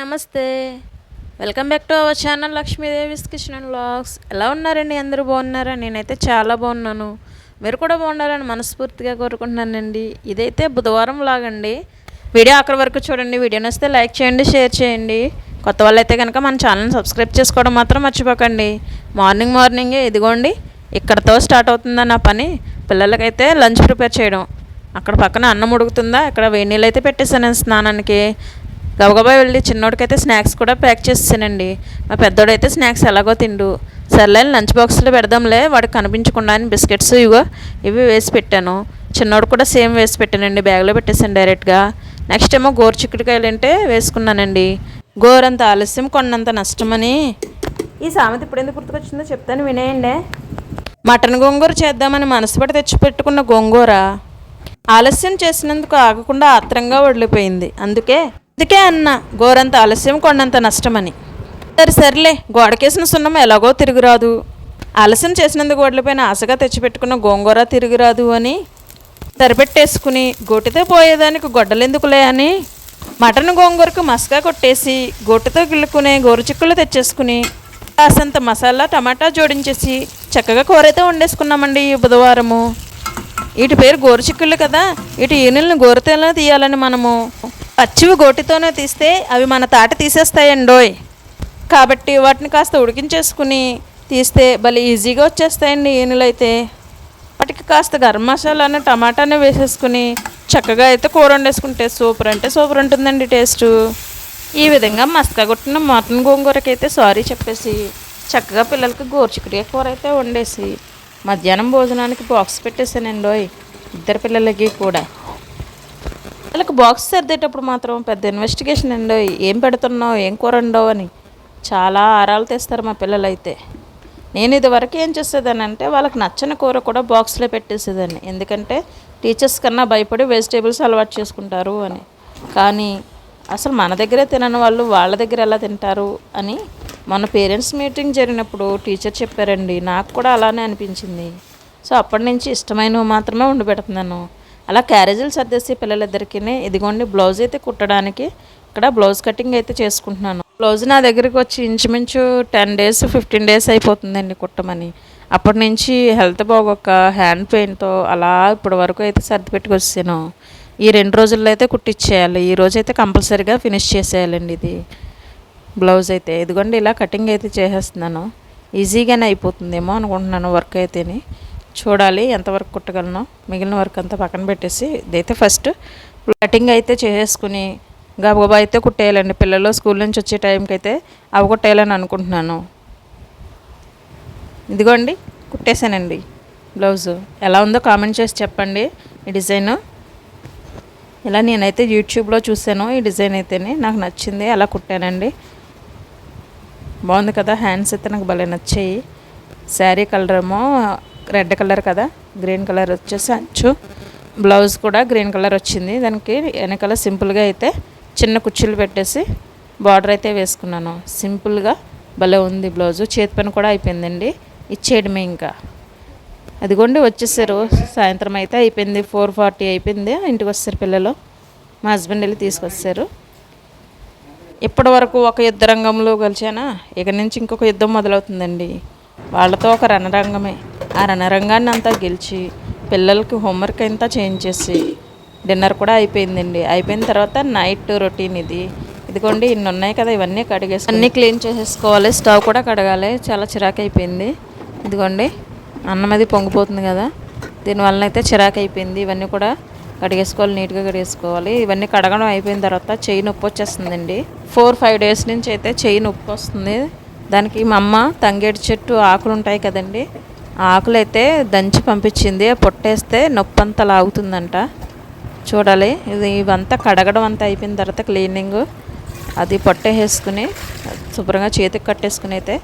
నమస్తే. Welcome back to our channel Lakshmidevi's kitchen vlogs ఎలా ఉన్నారండి? అందరూ బాగున్నారా? నేనైతే చాలా బాగున్నాను. మీరు కూడా బాగుండాలని మనస్ఫూర్తిగా కోరుకుంటున్నానండి. ఇదైతే బుధవారం లాగండి వీడియో అక్కడి వరకు చూడండి. వీడియో నచ్చితే లైక్ చేయండి షేర్ చేయండి. కొత్త వాళ్ళైతే కనుక మన ఛానల్ని సబ్స్క్రైబ్ చేసుకోవడం మాత్రం మర్చిపోకండి. మార్నింగ్ మార్నింగే ఇదిగోండి. ఇక్కడతో స్టార్ట్ అవుతుందా నా పని? పిల్లలకైతే లంచ్ ప్రిపేర్ చేయడం. అక్కడ పక్కన అన్నం ఉడుకుతుందా? ఇక్కడ వేడి నీళ్ళు అయితే పెట్టేసాను స్నానానికి. గబగబా వెళ్ళి చిన్నోడికైతే స్నాక్స్ కూడా ప్యాక్ చేసేసానండి. మా పెద్దోడైతే స్నాక్స్ ఎలాగో తిండు. సర్లే లంచ్ బాక్స్లో పెడదాంలే వాడికి కనిపించకుండా అని బిస్కెట్స్ ఇవో ఇవి వేసి పెట్టాను. చిన్నోడు కూడా సేమ్ వేసి పెట్టానండి బ్యాగ్లో పెట్టేసాను డైరెక్ట్గా. నెక్స్ట్ ఏమో గోరు చిక్కుడుకాయలు అంటే వేసుకున్నానండి. గోరంత ఆలస్యం కొన్నంత నష్టమని. ఈ సామెత ఇప్పుడు ఎందుకు గుర్తుకొచ్చిందో చెప్తాను వినేయండి. మటన్ గోంగూర చేద్దామని మనసుపడి తెచ్చిపెట్టుకున్న గోంగూర. ఆలస్యం చేసినందుకు ఆగకుండా ఆత్రంగా వదిలిపోయింది. అందుకే అందుకే అన్న గోరంత ఆలస్యం కొండంత నష్టమని. సరే సర్లే గోడకేసిన సున్నం ఎలాగో తిరుగురాదు. ఆలస్యం చేసినందుకు గోడలపైన ఆశగా తెచ్చిపెట్టుకున్న గోంగూర తిరుగురాదు అని సరిపెట్టేసుకుని గోటితో పోయేదానికి గొడ్డలెందుకులే అని మటన్ గోంగూరకు మసకా కొట్టేసి గోటితో గిల్లుకునే గోరుచిక్కులు తెచ్చేసుకుని కాసంత మసాలా టమాటా జోడించేసి చక్కగా కూరైతే వండేసుకున్నామండి ఈ బుధవారము. వీటి పేరు గోరుచిక్కుళ్ళు కదా వీటి ఈనెలను గోరుతేనే తీయాలని మనము. అచ్చివి గోటితోనే తీస్తే అవి మన తాట తీసేస్తాయండోయ్. కాబట్టి వాటిని కాస్త ఉడికించేసుకుని తీస్తే భలే ఈజీగా వచ్చేస్తాయండి ఈనులైతే అయితే వాటికి కాస్త గరం మసాలాను టమాటాను వేసేసుకుని చక్కగా అయితే కూర వండేసుకుంటే సూపర్ అంటే సూపర్ ఉంటుందండి టేస్ట్. ఈ విధంగా మస్కా కొట్టిన మటన్ గోంగూరకి అయితే సారీ చెప్పేసి చక్కగా పిల్లలకి గోరుచిక్కుడిగా కూర అయితే వండేసి మధ్యాహ్నం భోజనానికి బాక్స్ పెట్టేసానండి ఇద్దరు పిల్లలకి కూడా. వాళ్ళకి బాక్స్ సర్దేటప్పుడు మాత్రం పెద్ద ఇన్వెస్టిగేషన్ అండి ఏం పెడుతున్నావు ఏం కూర ఉండవు అని చాలా ఆరాలు తెస్తారు మా పిల్లలు అయితే నేను ఇదివరకు ఏం చేసేదానంటే అంటే వాళ్ళకి నచ్చని కూర కూడా బాక్స్లో పెట్టేసేదాన్ని. ఎందుకంటే టీచర్స్ కన్నా భయపడి వెజిటేబుల్స్ అలవాటు చేసుకుంటారు అని. కానీ అసలు మన దగ్గరే తినని వాళ్ళు వాళ్ళ దగ్గర ఎలా తింటారు అని మన పేరెంట్స్ మీటింగ్ జరిగినప్పుడు టీచర్ చెప్పారండి. నాకు కూడా అలానే అనిపించింది. సో అప్పటి నుంచి ఇష్టమైనవి మాత్రమే వండి పెడుతున్నాను. అలా క్యారేజీలు సర్దేసి పిల్లలిద్దరికీ ఇదిగోండి బ్లౌజ్ అయితే కుట్టడానికి ఇక్కడ బ్లౌజ్ కటింగ్ అయితే చేసుకుంటున్నాను. బ్లౌజ్ నా దగ్గరికి వచ్చి ఇంచుమించు టెన్ డేస్ ఫిఫ్టీన్ డేస్ అయిపోతుందండి కుట్టమని. అప్పటి నుంచి హెల్త్ బాగోక హ్యాండ్ పెయిన్తో అలా ఇప్పటి వరకు అయితే సర్ది పెట్టుకొచ్చాను. ఈ రెండు రోజుల్లో అయితే కుట్టించేయాలి ఈ రోజు అయితే కంపల్సరీగా ఫినిష్ చేసేయాలండి ఇది. బ్లౌజ్ అయితే ఇదిగోండి ఇలా కటింగ్ అయితే చేసేస్తున్నాను. ఈజీగానే అయిపోతుందేమో అనుకుంటున్నాను వర్క్ అయితేనే. చూడాలి ఎంతవరకు కుట్టగలను మిగిలిన వర్క్ అంతా పక్కన పెట్టేసి ఇదైతే ఫస్ట్. కటింగ్ అయితే చేసేసుకుని గబగబా అయితే కుట్టేయాలండి. పిల్లలు స్కూల్ నుంచి వచ్చే టైంకి అయితే అవి కుట్టేయాలని అనుకుంటున్నాను. ఇదిగోండి కుట్టేశానండి బ్లౌజు. ఎలా ఉందో కామెంట్ చేసి చెప్పండి ఈ డిజైన్. ఇలా నేనైతే యూట్యూబ్లో చూసాను ఈ డిజైన్ అయితేనే నాకు నచ్చింది అలా కుట్టానండి. బాగుంది కదా హ్యాండ్స్ అయితే నాకు భలే నచ్చాయి. శారీ కలర్ ఏమో రెడ్ కలర్ కదా గ్రీన్ కలర్ వచ్చేసి అంచు. బ్లౌజ్ కూడా గ్రీన్ కలర్ వచ్చింది. దానికి వెనకాల సింపుల్గా అయితే చిన్న కుర్చీలు పెట్టేసి బార్డర్ అయితే వేసుకున్నాను. సింపుల్గా భలే ఉంది బ్లౌజు. చేతి పని కూడా అయిపోయిందండి. ఇచ్చేయడమే ఇంకా. అదిగోండి వచ్చేసారు. సాయంత్రం అయితే అయిపోయింది. ఫోర్ ఫార్టీ అయిపోయింది. ఇంటికి వస్తారు పిల్లలు. మా హస్బెండ్ వెళ్ళి తీసుకొచ్చారు ఇప్పటి వరకు ఒక యుద్ధ రంగంలో కలిసానా ఇక నుంచి ఇంకొక యుద్ధం మొదలవుతుందండి. వాళ్ళతో ఒక రణరంగమే. ఆ రణరంగాన్ని అంతా గెలిచి పిల్లలకి హోంవర్క్ అంతా చేంజ్ చేసి డిన్నర్ కూడా అయిపోయిందండి. అయిపోయిన తర్వాత నైట్ రొటీన్ ఇది. ఇదిగోండి ఇన్ని ఉన్నాయి కదా ఇవన్నీ కడిగేసి అన్నీ క్లీన్ చేసేసుకోవాలి. స్టవ్ కూడా కడగాలి. చాలా చిరాకు అయిపోయింది ఇదిగోండి అన్నం అది పొంగిపోతుంది కదా. దీనివల్ల అయితే చిరాకు అయిపోయింది ఇవన్నీ కూడా కడిగేసుకోవాలి నీట్గా కడిగేసుకోవాలి. ఇవన్నీ కడగడం అయిపోయిన తర్వాత చెయ్యి నొప్పి వచ్చేస్తుందండి. ఫోర్ ఫైవ్ డేస్ నుంచి అయితే చెయ్యి నొప్పి వస్తుంది. దానికి మా అమ్మ తంగేడు చెట్టు ఆకులు ఉంటాయి కదండి. ఆకులైతే దంచి పంపించింది పొట్టేస్తే నొప్పి అంతా లాగుతుందంట. చూడాలి ఇది ఇవంతా కడగడం అంతా అయిపోయిన తర్వాత క్లీనింగ్. అది పొట్టేసుకుని శుభ్రంగా చేతికి కట్టేసుకుని అయితే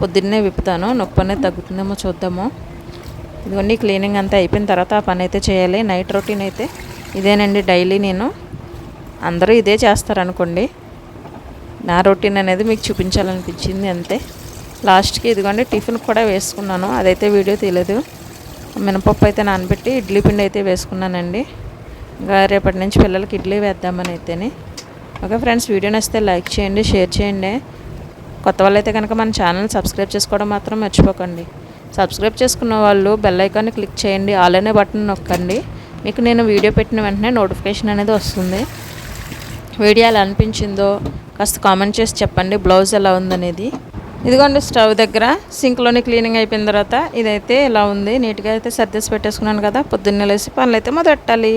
పొద్దున్నే విప్పుతాను. నొప్పి అనేది తగ్గుతుందేమో చూద్దాము. ఇదిగోండి క్లీనింగ్ అంతా అయిపోయిన తర్వాత ఆ పని అయితే చేయాలి. నైట్ రొటీన్ అయితే ఇదేనండి డైలీ నేను. అందరూ ఇదే చేస్తారనుకోండి. నా రొటీన్ అనేది మీకు చూపించాలనిపించింది అంతే. లాస్ట్కి ఇదిగోండి టిఫిన్ కూడా వేసుకున్నాను. అదైతే వీడియో తీయలేదు. మినపప్పు అయితే నానబెట్టి ఇడ్లీ పిండి అయితే వేసుకున్నానండి. ఇంకా రేపటి నుంచి పిల్లలకి ఇడ్లీ వేద్దామని అయితేనే. ఓకే ఫ్రెండ్స్ వీడియో నచ్చితే లైక్ చేయండి షేర్ చేయండి. కొత్త వాళ్ళైతే కనుక మన ఛానల్ సబ్స్క్రైబ్ చేసుకోవడం మాత్రం మర్చిపోకండి. సబ్స్క్రైబ్ చేసుకున్న వాళ్ళు బెల్ ఐకాన్ని క్లిక్ చేయండి ఆల్ బటన్ నొక్కండి. మీకు నేను వీడియో పెట్టిన వెంటనే నోటిఫికేషన్ అనేది వస్తుంది. వీడియో ఎలా అనిపించిందో కాస్త కామెంట్ చేసి చెప్పండి బ్లౌజ్ ఎలా ఉందనేది. ఇదిగోండి స్టవ్ దగ్గర సింక్లోని క్లీనింగ్ అయిపోయిన తర్వాత ఇదైతే ఇలా ఉంది? నీట్గా అయితే సర్దేసి పెట్టేసుకున్నాను కదా పొద్దున్నే లేసి పనులు అయితే మొదలెట్టాలి.